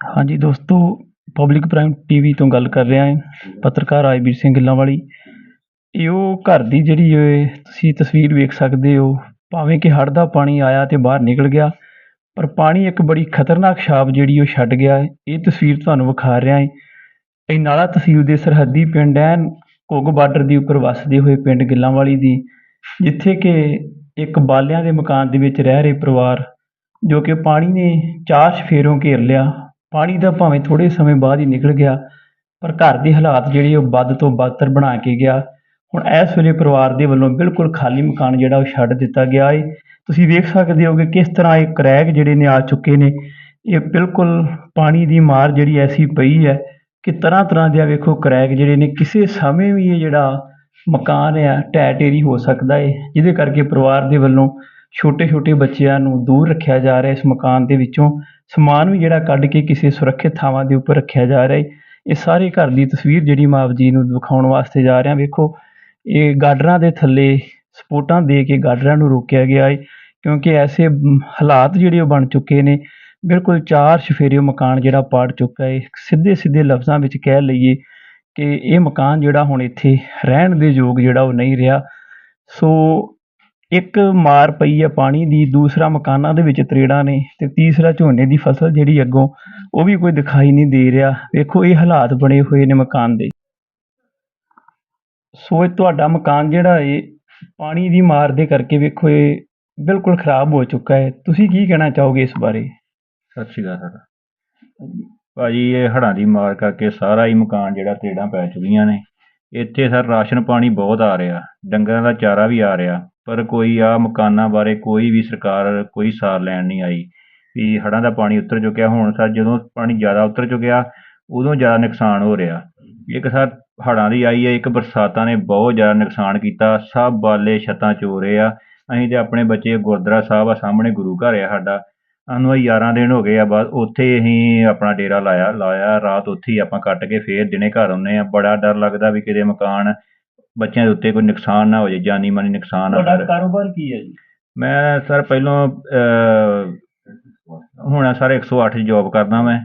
ਹਾਂਜੀ ਦੋਸਤੋ public prime TV ਤੋਂ ਗੱਲ ਕਰ ਰਿਹਾ ਹਾਂ, ਪੱਤਰਕਾਰ ਰਾਜਵੀਰ ਸਿੰਘ ਗਿੱਲਾਂਵਾਲੀ। ਇਹ ਉਹ ਘਰ ਦੀ ਜਿਹੜੀ ਇਹ ਤੁਸੀਂ ਤਸਵੀਰ ਵੇਖ ਸਕਦੇ ਹੋ, ਭਾਵੇਂ ਕਿ ਹੜ੍ਹ ਦਾ ਪਾਣੀ ਆਇਆ ਤੇ ਬਾਹਰ ਨਿਕਲ ਗਿਆ, ਪਰ ਪਾਣੀ ਇੱਕ ਬੜੀ ਖਤਰਨਾਕ ਛਾਪ ਜਿਹੜੀ ਉਹ ਛੱਡ ਗਿਆ ਹੈ। ਇਹ ਤਸਵੀਰ ਤੁਹਾਨੂੰ ਵਿਖਾ ਰਿਹਾ ਹਾਂ। ਇਹ ਨਾਲਾ ਤਹਿਸੀਲ ਦੇ ਸਰਹੱਦੀ ਪਿੰਡ ਐਨ ਘੁੱਗ ਬਾਰਡਰ ਦੇ ਉੱਪਰ ਵੱਸਦੇ ਹੋਏ ਪਿੰਡ ਗਿੱਲਾਂਵਾਲੀ ਦੀ, ਜਿੱਥੇ ਕਿ ਇੱਕ ਬਾਲਿਆਂ ਦੇ ਮਕਾਨ ਦੇ ਵਿੱਚ ਰਹਿ ਰਹੇ ਪਰਿਵਾਰ, ਜੋ ਕਿ ਪਾਣੀ ਨੇ ਚਾਰ ਚੁਫੇਰੋਂ ਘੇਰ ਲਿਆ। ਪਾਣੀ ਤਾਂ ਭਾਵੇਂ ਥੋੜ੍ਹੇ ਸਮੇਂ ਬਾਅਦ ਹੀ ਨਿਕਲ ਗਿਆ, ਪਰ ਘਰ ਦੇ ਹਾਲਾਤ ਜਿਹੜੇ ਉਹ ਵੱਧ ਤੋਂ ਬਦਤਰ ਬਣਾ ਕੇ ਗਿਆ। ਹੁਣ ਇਸ ਵੇਲੇ ਪਰਿਵਾਰ ਦੇ ਵੱਲੋਂ ਬਿਲਕੁਲ ਖਾਲੀ ਮਕਾਨ ਜਿਹੜਾ ਉਹ ਛੱਡ ਦਿੱਤਾ ਗਿਆ ਏ। ਤੁਸੀਂ ਵੇਖ ਸਕਦੇ ਹੋ ਕਿ ਕਿਸ ਤਰ੍ਹਾਂ ਇਹ ਕਰੈਕ ਜਿਹੜੇ ਨੇ ਆ ਚੁੱਕੇ ਨੇ। ਇਹ ਬਿਲਕੁਲ ਪਾਣੀ ਦੀ ਮਾਰ ਜਿਹੜੀ ਐਸੀ ਪਈ ਹੈ ਕਿ ਤਰ੍ਹਾਂ ਤਰ੍ਹਾਂ ਦੇ ਵੇਖੋ ਕਰੈਕ ਜਿਹੜੇ ਨੇ, ਕਿਸੇ ਸਮੇਂ ਵੀ ਇਹ ਜਿਹੜਾ ਮਕਾਨ ਆ ਢਹਿ ਢੇਰੀ ਹੋ ਸਕਦਾ ਏ। ਜਿਹਦੇ ਕਰਕੇ ਪਰਿਵਾਰ ਦੇ ਵੱਲੋਂ ਛੋਟੇ ਛੋਟੇ ਬੱਚਿਆਂ ਨੂੰ ਦੂਰ ਰੱਖਿਆ ਜਾ ਰਿਹਾ ਇਸ ਮਕਾਨ ਦੇ ਵਿੱਚੋਂ। ਸਮਾਨ ਵੀ ਜਿਹੜਾ ਕੱਢ ਕੇ ਕਿਸੇ ਸੁਰੱਖਿਅਤ ਥਾਵਾਂ ਦੇ ਉੱਪਰ ਰੱਖਿਆ ਜਾ ਰਿਹਾ ਹੈ। ਇਹ ਸਾਰੇ ਘਰ ਦੀ ਤਸਵੀਰ ਜਿਹੜੀ ਮੈਂ ਆਪ ਜੀ ਨੂੰ ਦਿਖਾਉਣ ਵਾਸਤੇ ਜਾ ਰਿਹਾ, ਵੇਖੋ, ਇਹ ਗਾਡਰਾਂ ਦੇ ਥੱਲੇ ਸਪੋਰਟਾਂ ਦੇ ਕੇ ਗਾਡਰਾਂ ਨੂੰ ਰੋਕਿਆ ਗਿਆ ਹੈ, ਕਿਉਂਕਿ ਐਸੇ ਹਾਲਾਤ ਜਿਹੜੇ ਉਹ ਬਣ ਚੁੱਕੇ ਨੇ। ਬਿਲਕੁਲ ਚਾਰ ਚੁਫੇਰੇ ਮਕਾਨ ਜਿਹੜਾ ਪਾੜ ਚੁੱਕਾ ਹੈ। ਸਿੱਧੇ ਸਿੱਧੇ ਲਫ਼ਜ਼ਾਂ ਵਿੱਚ ਕਹਿ ਲਈਏ ਕਿ ਇਹ ਮਕਾਨ ਜਿਹੜਾ ਹੁਣ ਇੱਥੇ ਰਹਿਣ ਦੇ ਯੋਗ ਜਿਹੜਾ ਉਹ ਨਹੀਂ ਰਿਹਾ। ਸੋ ਇੱਕ ਮਾਰ ਪਈ ਹੈ ਪਾਣੀ ਦੀ, ਦੂਸਰਾ ਮਕਾਨਾਂ ਦੇ ਵਿੱਚ ਤਰੇੜਾਂ ਨੇ ਤੇ ਤੀਸਰਾ ਝੋਨੇ ਦੀ ਫਸਲ ਜਿਹੜੀ ਅੱਗੋਂ, ਉਹ ਵੀ ਕੋਈ ਦਿਖਾਈ ਨਹੀਂ ਦੇ ਰਿਹਾ। ਵੇਖੋ, ਇਹ ਹਾਲਾਤ ਬਣੇ ਹੋਏ ਨੇ ਮਕਾਨ ਦੇ। ਸੋ ਇਹ ਤੁਹਾਡਾ ਮਕਾਨ ਜਿਹੜਾ ਏ, ਪਾਣੀ ਦੀ ਮਾਰ ਦੇ ਕਰਕੇ ਵੇਖੋ, ਇਹ ਬਿਲਕੁਲ ਖਰਾਬ ਹੋ ਚੁੱਕਾ ਹੈ। ਤੁਸੀਂ ਕੀ ਕਹਿਣਾ ਚਾਹੋਗੇ ਇਸ ਬਾਰੇ? ਸਤਿ ਸ਼੍ਰੀ ਅਕਾਲ ਸਰ। ਭਾਜੀ, ਇਹ ਹੜ੍ਹਾਂ ਦੀ ਮਾਰ ਕਰਕੇ ਸਾਰਾ ਹੀ ਮਕਾਨ ਜਿਹੜਾ ਤੇੜਾਂ ਪੈ ਚੁੱਕੀਆਂ ਨੇ। ਇੱਥੇ ਸਰ ਰਾਸ਼ਨ ਪਾਣੀ ਬਹੁਤ ਆ ਰਿਹਾ, ਡੰਗਰਾਂ ਦਾ ਚਾਰਾ ਵੀ ਆ ਰਿਹਾ, ਪਰ ਕੋਈ ਆਹ ਮਕਾਨਾਂ ਬਾਰੇ ਕੋਈ ਵੀ ਸਰਕਾਰ ਕੋਈ ਸਾਰ ਲੈਣ ਨਹੀਂ ਆਈ, ਵੀ ਹੜ੍ਹਾਂ ਦਾ ਪਾਣੀ ਉੱਤਰ ਚੁੱਕਿਆ, ਹੁਣ ਸਰ ਜਦੋਂ ਪਾਣੀ ਜ਼ਿਆਦਾ ਉਤਰ ਚੁੱਕਿਆ, ਉਦੋਂ ਜ਼ਿਆਦਾ ਨੁਕਸਾਨ ਹੋ ਰਿਹਾ। ਇੱਕ ਸਰ ਹੜ੍ਹਾਂ ਦੀ ਆਈ ਹੈ, ਇੱਕ ਬਰਸਾਤਾਂ ਨੇ ਬਹੁਤ ਜ਼ਿਆਦਾ ਨੁਕਸਾਨ ਕੀਤਾ, ਸਭ ਬਾਲੇ ਛੱਤਾਂ ਚੋਰੇ ਆ, ਅਸੀਂ ਤਾਂ ਆਪਣੇ ਬੱਚੇ ਗੁਰਦੁਆਰਾ ਸਾਹਿਬ ਆ, ਸਾਹਮਣੇ ਗੁਰੂ ਘਰ ਆ ਸਾਡਾ ਸਾਨੂੰ ਇਹ 11 ਦਿਨ ਹੋ ਗਏ ਆ ਬਸ ਉੱਥੇ ਹੀ ਅਸੀਂ ਆਪਣਾ ਡੇਰਾ ਲਾਇਆ ਲਾਇਆ ਰਾਤ ਉੱਥੇ ਹੀ ਆਪਾਂ ਕੱਟ ਕੇ ਫੇਰ ਦਿਨੇ ਘਰ ਆਉਂਦੇ ਆ ਬੜਾ ਡਰ ਲੱਗਦਾ ਵੀ ਕਿਤੇ ਮਕਾਨ ਬੱਚਿਆਂ ਦੇ ਉੱਤੇ ਕੋਈ ਨੁਕਸਾਨ ਨਾ ਹੋ ਜਾਏ ਜਾਨੀ ਮਾਨੀ ਨੁਕਸਾਨ ਨਾ ਤੁਹਾਡਾ ਕਾਰੋਬਾਰ ਕੀ ਹੈ ਜੀ? ਮੈਂ ਸਰ ਪਹਿਲੋਂ ਅਹ, ਹੁਣ ਸਰ 108 ਜੋਬ ਕਰਦਾ ਮੈਂ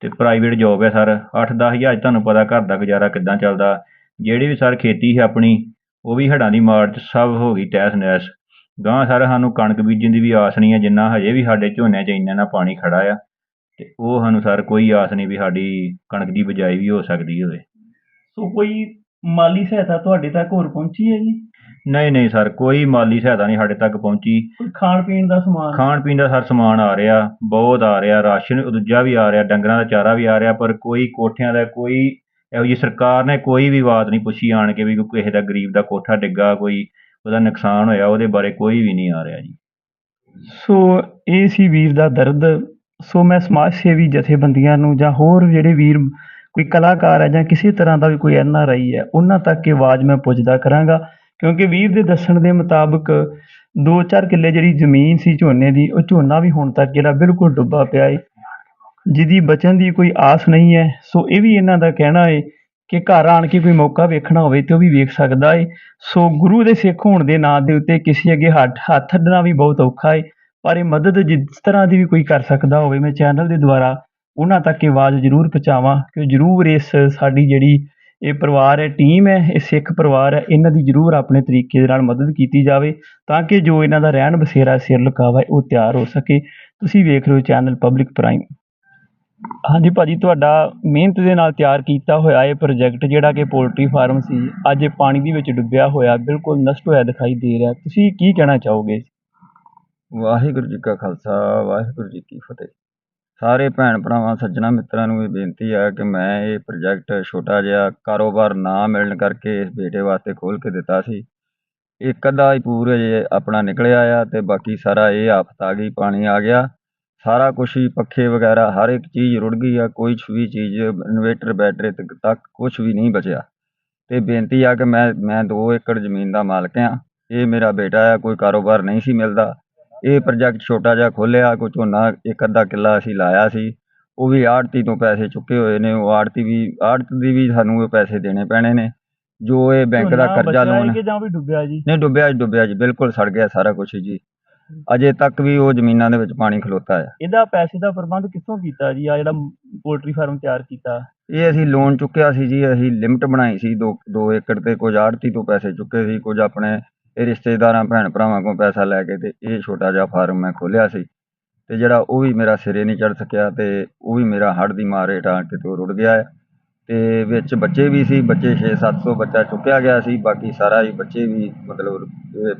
ਤੇ ਪ੍ਰਾਈਵੇਟ ਜੋਬ ਹੈ ਸਰ। 8-10 ਹਜ਼ਾਰ 'ਚ ਤੁਹਾਨੂੰ ਪਤਾ ਘਰ ਦਾ ਗੁਜ਼ਾਰਾ ਕਿੱਦਾਂ ਚੱਲਦਾ। ਜਿਹੜੀ ਵੀ ਸਰ ਖੇਤੀ ਹੈ ਆਪਣੀ ਉਹ ਵੀ ਹੜ੍ਹਾਂ ਦੀ ਮਾਰ 'ਚ ਸਭ ਹੋ ਗਈ ਤਹਿਸ ਨਹਿਸ ਗਾਂ ਸਰ ਸਾਨੂੰ ਕਣਕ ਬੀਜਣ ਦੀ ਵੀ ਆਸ ਨਹੀਂ ਹੈ ਜਿੰਨਾ ਹਜੇ ਵੀ ਸਾਡੇ ਝੋਨੇ 'ਚ ਇੰਨਾ ਨਾ ਪਾਣੀ ਖੜਾ ਆ। ਤੇ ਉਹ ਸਾਨੂੰ ਸਰ ਕੋਈ ਆਸ ਨਹੀਂ ਵੀ ਸਾਡੀ ਕਣਕ ਦੀ ਬਿਜਾਈ ਵੀ ਹੋ ਸਕਦੀ ਹੋਵੇ। ਸੋ ਕੋਈ ਮਾਲੀ ਸਹਾਇਤਾ ਤੁਹਾਡੇ ਤੱਕ ਹੋਰ ਪਹੁੰਚੀ ਹੈ ਜੀ? ਨਹੀਂ ਨਹੀਂ ਸਰ ਕੋਈ ਮਾਲੀ ਸਹਾਇਤਾ ਨਹੀਂ ਸਾਡੇ ਤੱਕ ਪਹੁੰਚੀ। ਕੋਈ ਖਾਣ ਪੀਣ ਦਾ ਸਮਾਨ? ਖਾਣ ਪੀਣ ਦਾ ਸਰ ਸਮਾਨ ਆ ਰਿਹਾ ਬਹੁਤ ਆ ਰਿਹਾ ਰਾਸ਼ਨ ਦੂਜਾ ਵੀ ਆ ਰਿਹਾ ਡੰਗਰਾਂ ਦਾ ਚਾਰਾ ਵੀ ਆ ਰਿਹਾ ਪਰ ਕੋਈ ਕੋਠਿਆਂ ਦਾ ਕੋਈ ਇਹੋ ਜਿਹੀ ਸਰਕਾਰ ਨੇ ਕੋਈ ਵੀ ਬਾਤ ਨਹੀਂ ਪੁੱਛੀ ਆਣ ਕੇ ਵੀ ਕੋਈ ਕਿਸੇ ਦਾ ਗਰੀਬ ਦਾ ਕੋਠਾ ਡਿੱਗਾ ਕੋਈ ਉਹਦਾ ਨੁਕਸਾਨ ਹੋਇਆ, ਉਹਦੇ ਬਾਰੇ ਕੋਈ ਵੀ ਨਹੀਂ ਆ ਰਿਹਾ ਜੀ। ਸੋ ਇਹ ਸੀ ਵੀਰ ਦਾ ਦਰਦ। ਸੋ ਮੈਂ ਸਮਾਜ ਸੇਵੀ ਜਥੇਬੰਦੀਆਂ ਨੂੰ ਜਾਂ ਹੋਰ ਜਿਹੜੇ ਵੀਰ, ਕੋਈ ਕਲਾਕਾਰ ਹੈ ਜਾਂ ਕਿਸੇ ਤਰ੍ਹਾਂ ਦਾ ਵੀ ਕੋਈ ਐਨ ਆਰ ਆਈ ਹੈ, ਉਹਨਾਂ ਤੱਕ ਇਹ ਆਵਾਜ਼ ਮੈਂ ਪੁੱਜਦਾ ਕਰਾਂਗਾ। ਕਿਉਂਕਿ ਵੀਰ ਦੇ ਦੱਸਣ ਦੇ ਮੁਤਾਬਕ 2-4 ਕਿੱਲੇ ਜਿਹੜੀ ਜ਼ਮੀਨ ਸੀ ਝੋਨੇ ਦੀ, ਉਹ ਝੋਨਾ ਵੀ ਹੁਣ ਤੱਕ ਜਿਹੜਾ ਬਿਲਕੁਲ ਡੁੱਬਾ ਪਿਆ ਹੈ ਜਿਹਦੀ ਬਚਣ ਦੀ ਕੋਈ ਆਸ ਨਹੀਂ ਹੈ। ਸੋ ਇਹ ਵੀ ਇਹਨਾਂ ਦਾ ਕਹਿਣਾ ਹੈ ਕਿ ਘਰ ਆਣ ਕੇ ਕੋਈ ਮੌਕਾ ਵੇਖਣਾ ਹੋਵੇ ਤੇ ਉਹ ਵੀ ਵੇਖ ਸਕਦਾ ਏ। ਸੋ ਗੁਰੂ ਦੇ ਸਿੱਖ ਹੋਣ ਦੇ ਨਾਂ ਦੇ ਉੱਤੇ ਕਿਸੇ ਅੱਗੇ ਹੱਥ ਹੱਥ ਅੱਡਣਾ ਵੀ ਬਹੁਤ ਔਖਾ ਏ। ਪਰ ਇਹ ਮਦਦ ਜਿਸ ਤਰ੍ਹਾਂ ਦੀ ਵੀ ਕੋਈ ਕਰ ਸਕਦਾ ਹੋਵੇ, ਮੈਂ ਚੈਨਲ ਦੇ ਦੁਆਰਾ ਉਹਨਾਂ ਤੱਕ ਇਹ ਆਵਾਜ਼ ਜ਼ਰੂਰ ਪਹੁੰਚਾਵਾਂ ਕਿ ਜ਼ਰੂਰ ਇਸ ਸਾਡੀ ਜਿਹੜੀ ਇਹ ਪਰਿਵਾਰ ਹੈ ਟੀਮ ਹੈ, ਇਹ ਸਿੱਖ ਪਰਿਵਾਰ ਹੈ, ਇਹਨਾਂ ਦੀ ਜ਼ਰੂਰ ਆਪਣੇ ਤਰੀਕੇ ਦੇ ਨਾਲ ਮਦਦ ਕੀਤੀ ਜਾਵੇ ਤਾਂ ਕਿ ਜੋ ਇਹਨਾਂ ਦਾ ਰਹਿਣ ਬਸੇਰਾ, ਸਿਰ ਲੁਕਾਵਾ ਹੈ, ਉਹ ਤਿਆਰ ਹੋ ਸਕੇ। ਤੁਸੀਂ ਵੇਖ ਰਹੇ ਹੋ ਚੈਨਲ ਪਬਲਿਕ ਪ੍ਰਾਈਮ। ਹਾਂਜੀ ਭਾਜੀ, ਤੁਹਾਡਾ ਮਿਹਨਤ ਦੇ ਨਾਲ ਤਿਆਰ ਕੀਤਾ ਹੋਇਆ ਇਹ ਪ੍ਰੋਜੈਕਟ ਜਿਹੜਾ ਕਿ ਪੋਲਟਰੀ ਫਾਰਮ ਸੀ, ਅੱਜ ਇਹ ਪਾਣੀ ਦੇ ਵਿੱਚ ਡੁੱਬਿਆ ਹੋਇਆ, ਬਿਲਕੁਲ ਨਸ਼ਟ ਹੋਇਆ ਦਿਖਾਈ ਦੇ ਰਿਹਾ। ਤੁਸੀਂ ਕੀ ਕਹਿਣਾ ਚਾਹੋਗੇ? ਵਾਹਿਗੁਰੂ ਜੀ ਕਾ ਖਾਲਸਾ, ਵਾਹਿਗੁਰੂ ਜੀ ਕੀ ਫਤਿਹ। ਸਾਰੇ ਭੈਣ ਭਰਾਵਾਂ, ਸੱਜਣਾ ਮਿੱਤਰਾਂ ਨੂੰ ਇਹ ਬੇਨਤੀ ਆ ਕਿ ਮੈਂ ਇਹ ਪ੍ਰੋਜੈਕਟ ਛੋਟਾ ਜਿਹਾ ਕਾਰੋਬਾਰ ਨਾ ਮਿਲਣ ਕਰਕੇ ਇਸ ਬੇਟੇ ਵਾਸਤੇ ਖੋਲ ਕੇ ਦਿੱਤਾ ਸੀ। ਇੱਕ ਅੱਧਾ ਹੀ ਪੂਰੇ ਜੇ ਆਪਣਾ ਨਿਕਲਿਆ ਆ ਤੇ ਬਾਕੀ ਸਾਰਾ ਇਹ ਆਫਤ ਆ ਗਈ, ਪਾਣੀ ਆ ਗਿਆ। ਸਾਰਾ ਕੁਛ ਹੀ ਪੱਖੇ ਵਗੈਰਾ ਹਰ ਇੱਕ ਚੀਜ਼ ਰੁੜ ਗਈ ਆ ਕੋਈ ਵੀ ਚੀਜ਼ ਇਨਵੇਟਰ ਬੈਟਰੀ ਤੱਕ ਤੱਕ ਕੁਝ ਵੀ ਨਹੀਂ ਬਚਿਆ। ਤੇ ਬੇਨਤੀ ਆ ਕਿ ਮੈਂ ਮੈਂ 2 ਏਕੜ ਜ਼ਮੀਨ ਦਾ ਮਾਲਕ ਆ ਇਹ ਮੇਰਾ ਬੇਟਾ ਆ ਕੋਈ ਕਾਰੋਬਾਰ ਨਹੀਂ ਸੀ ਮਿਲਦਾ। ਇਹ ਪ੍ਰੋਜੈਕਟ ਛੋਟਾ ਜਿਹਾ ਖੋਲ੍ਹਿਆ ਕੋਈ ਝੋਨਾ ਇੱਕ ਅੱਧਾ ਕਿੱਲਾ ਅਸੀਂ ਲਾਇਆ ਸੀ। ਉਹ ਵੀ ਆੜਤੀ ਤੋਂ ਪੈਸੇ ਚੁੱਕੇ ਹੋਏ ਨੇ ਉਹ ਆੜਤੀ ਵੀ ਆੜਤ ਦੀ ਵੀ ਸਾਨੂੰ ਇਹ ਪੈਸੇ ਦੇਣੇ ਪੈਣੇ ਨੇ। ਜੋ ਇਹ ਬੈਂਕ ਦਾ ਕਰਜ਼ਾ ਹੈ ਲੋਨ ਕਿ ਜਾਂ ਵੀ ਡੁੱਬਿਆ ਜੀ? ਨਹੀਂ ਡੁੱਬਿਆ ਜੀ ਡੁੱਬਿਆ ਜੀ ਬਿਲਕੁਲ ਸੜ ਗਿਆ ਸਾਰਾ ਕੁਝ ਜੀ। ਅਜੇ ਤੱਕ ਵੀ ਉਹ ਜ਼ਮੀਨਾਂ ਦੇ ਵਿੱਚ ਪਾਣੀ ਖਲੋਤਾ ਹੈ ਇਹਦਾ ਪੈਸੇ ਦਾ ਪ੍ਰਬੰਧ ਕਿੱਥੋਂ ਕੀਤਾ ਜੀ? ਆ ਜਿਹੜਾ ਪੋਲਟਰੀ ਫਾਰਮ ਤਿਆਰ ਕੀਤਾ। ਇਹ ਅਸੀਂ ਲੋਨ ਚੁੱਕਿਆ ਸੀ ਜੀ ਅਸੀਂ ਲਿਮਟ ਬਣਾਈ ਸੀ 2 2 ਏਕੜ ਤੇ ਕੁਝ ਆੜਤੀ ਤੋਂ ਪੈਸੇ ਚੁੱਕੇ ਸੀ ਕੁਝ ਆਪਣੇ ਇਹ ਰਿਸ਼ਤੇਦਾਰਾਂ ਭੈਣ ਭਰਾਵਾਂ ਕੋਲ ਪੈਸਾ ਲੈ ਕੇ ਤੇ ਇਹ ਛੋਟਾ ਜਿਹਾ ਫਾਰਮ ਮੈਂ ਖੋਲ੍ਹਿਆ ਸੀ। ਤੇ ਜਿਹੜਾ ਉਹ ਵੀ ਮੇਰਾ ਸਿਰੇ ਨਹੀਂ ਚੜ ਸਕਿਆ ਤੇ ਉਹ ਵੀ ਮੇਰਾ ਹੜ੍ਹ ਦੀ ਮਾਰ ਹੇਠ ਤੋਂ ਰੁੜ ਗਿਆ ਹੈ ਤੇ ਵਿੱਚ ਬੱਚੇ ਵੀ ਸੀ ਬੱਚੇ 6-700 ਬੱਚਾ ਚੁੱਕਿਆ ਗਿਆ ਸੀ ਬਾਕੀ ਸਾਰਾ ਹੀ ਬੱਚੇ ਵੀ ਮਤਲਬ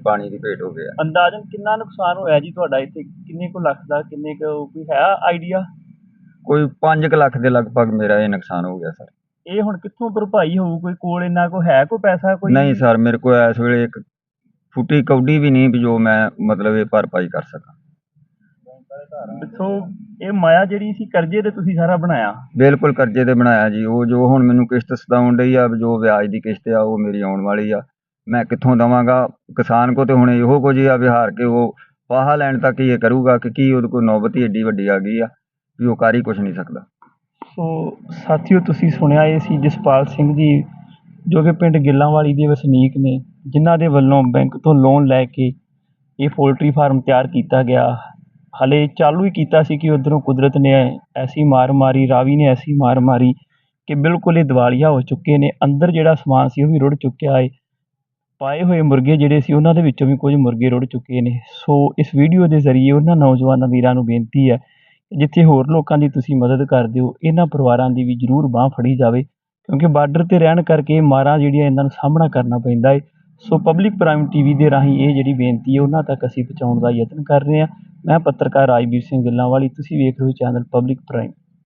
ਪਾਣੀ ਦੀ ਭੇਟ ਹੋ ਗਿਆ। ਅੰਦਾਜ਼ਨ ਕਿੰਨਾ ਨੁਕਸਾਨ ਹੋਇਆ ਜੀ ਤੁਹਾਡਾ ਇੱਥੇ? ਕਿੰਨੇ ਕੁ ਲੱਖ ਦਾ ਕਿੰਨੇ ਕੁ ਕੋਈ ਹੈ ਆਈਡੀਆ ਕੋਈ 5 ਲੱਖ ਦੇ ਲਗਭਗ ਮੇਰਾ ਇਹ ਨੁਕਸਾਨ ਹੋ ਗਿਆ ਸਰ। ਇਹ ਹੁਣ ਕਿੱਥੋਂ ਭਰਪਾਈ ਹੋਊ? ਕੋਈ ਕੋਲ ਇੰਨਾ ਕੋ ਹੈ ਕੋਈ ਪੈਸਾ ਕੋਈ ਨਹੀਂ ਸਰ ਮੇਰੇ ਕੋਲ ਇਸ ਵੇਲੇ ਇੱਕ ਫੁੱਟੀ ਕੌਡੀ ਵੀ ਨਹੀਂ ਵੀ ਜੋ ਮੈਂ ਮਤਲਬ ਇਹ ਭਰਪਾਈ ਕਰ ਸਕਾਂ। ਸੋ ਇਹ ਮਾਇਆ ਜਿਹੜੀ ਸੀ ਕਰਜ਼ੇ ਤੇ ਤੁਸੀਂ ਸਾਰਾ ਬਣਾਇਆ। ਬਿਲਕੁਲ ਕਰਜ਼ੇ ਤੇ ਬਣਾਇਆ ਜੀ। ਉਹ ਜੋ ਹੁਣ ਮੈਨੂੰ ਕਿਸ਼ਤ ਸਤਾਉਣ ਡਈ ਆ ਜੋ ਵਿਆਜ ਦੀ ਕਿਸ਼ਤ ਆ ਉਹ ਮੇਰੀ ਆਉਣ ਵਾਲੀ ਆ। ਮੈਂ ਕਿੱਥੋਂ ਦਵਾਂਗਾ? ਕਿਸਾਨ ਕੋ ਤੇ ਹੁਣ ਇਹੋ ਕੁਝ ਆ ਵਿਹਾਰ ਕੇ ਉਹ ਫਾਹਾ ਲੈਣ ਤੱਕ ਹੀ ਇਹ ਕਰੂਗਾ ਕਿ ਕੀ ਉਹਦੇ ਕੋਲ ਨੌਬਤ ਹੀ ਏਡੀ ਵੱਡੀ ਆ ਗਈ ਆ ਵੀ ਉਹ ਕਰ ਹੀ ਕੁਝ ਨਹੀਂ ਸਕਦਾ। ਸੋ ਸਾਥੀਓ ਤੁਸੀਂ ਸੁਣਿਆ ਇਹ ਸੀ ਜਸਪਾਲ ਸਿੰਘ ਜੀ ਜੋ ਕਿ ਪਿੰਡ ਗਿੱਲਾਂਵਾਲੀ ਦੇ ਵਸਨੀਕ ਨੇ ਜਿਨ੍ਹਾਂ ਦੇ ਵੱਲੋਂ ਬੈਂਕ ਤੋਂ ਲੋਨ ਲੈ ਕੇ ਇਹ ਪੋਲਟਰੀ ਫਾਰਮ ਤਿਆਰ ਕੀਤਾ ਗਿਆ। ਹਲੇ ਚਾਲੂ ਹੀ ਕੀਤਾ ਸੀ ਕਿ ਉਧਰੋਂ ਕੁਦਰਤ ਨੇ ਐਸੀ ਮਾਰ ਮਾਰੀ, ਰਾਵੀ ਨੇ ਐਸੀ ਮਾਰ ਮਾਰੀ ਕਿ ਬਿਲਕੁਲ ਇਹ ਦਿਵਾਲੀਆ ਹੋ ਚੁੱਕੇ ਨੇ। ਅੰਦਰ ਜਿਹੜਾ ਸਮਾਨ ਸੀ ਉਹ ਵੀ ਰੁੜ ਚੁੱਕਿਆ ਹੈ ਪਾਏ ਹੋਏ ਮੁਰਗੇ ਜਿਹੜੇ ਸੀ ਉਹਨਾਂ ਦੇ ਵਿੱਚੋਂ ਵੀ ਕੁਝ ਮੁਰਗੇ ਰੁੜ ਚੁੱਕੇ ਨੇ। ਸੋ ਇਸ ਵੀਡੀਓ ਦੇ ਜ਼ਰੀਏ ਉਹਨਾਂ ਨੌਜਵਾਨਾਂ ਵੀਰਾਂ ਨੂੰ ਬੇਨਤੀ ਹੈ ਜਿੱਥੇ ਹੋਰ ਲੋਕਾਂ ਦੀ ਤੁਸੀਂ ਮਦਦ ਕਰਦੇ ਹੋ, ਇਹਨਾਂ ਪਰਿਵਾਰਾਂ ਦੀ ਵੀ ਜ਼ਰੂਰ ਬਾਹ ਫੜੀ ਜਾਵੇ। ਕਿਉਂਕਿ ਬਾਰਡਰ ਤੇ ਰਹਿਣ ਕਰਕੇ ਮਾਰਾਂ ਜਿਹੜੀਆਂ ਇਹਨਾਂ ਨੂੰ ਸਾਹਮਣਾ ਕਰਨਾ ਪੈਂਦਾ ਹੈ ਸੋ ਪਬਲਿਕ ਪ੍ਰਾਈਮ ਟੀਵੀ ਦੇ ਰਾਹੀਂ ਇਹ ਜਿਹੜੀ ਬੇਨਤੀ ਹੈ, ਉਹਨਾਂ ਤੱਕ ਅਸੀਂ ਪਹੁੰਚਾਉਣ ਦਾ ਯਤਨ ਕਰ ਰਹੇ ਹਾਂ। ਮੈਂ ਪੱਤਰਕਾਰ ਰਾਜਵੀਰ ਸਿੰਘ ਗਿੱਲਾਂ ਵਾਲੀ ਤੁਸੀਂ ਵੇਖ ਰਹੇ ਹੋ ਚੈਨਲ ਪਬਲਿਕ ਪ੍ਰਾਈਮ।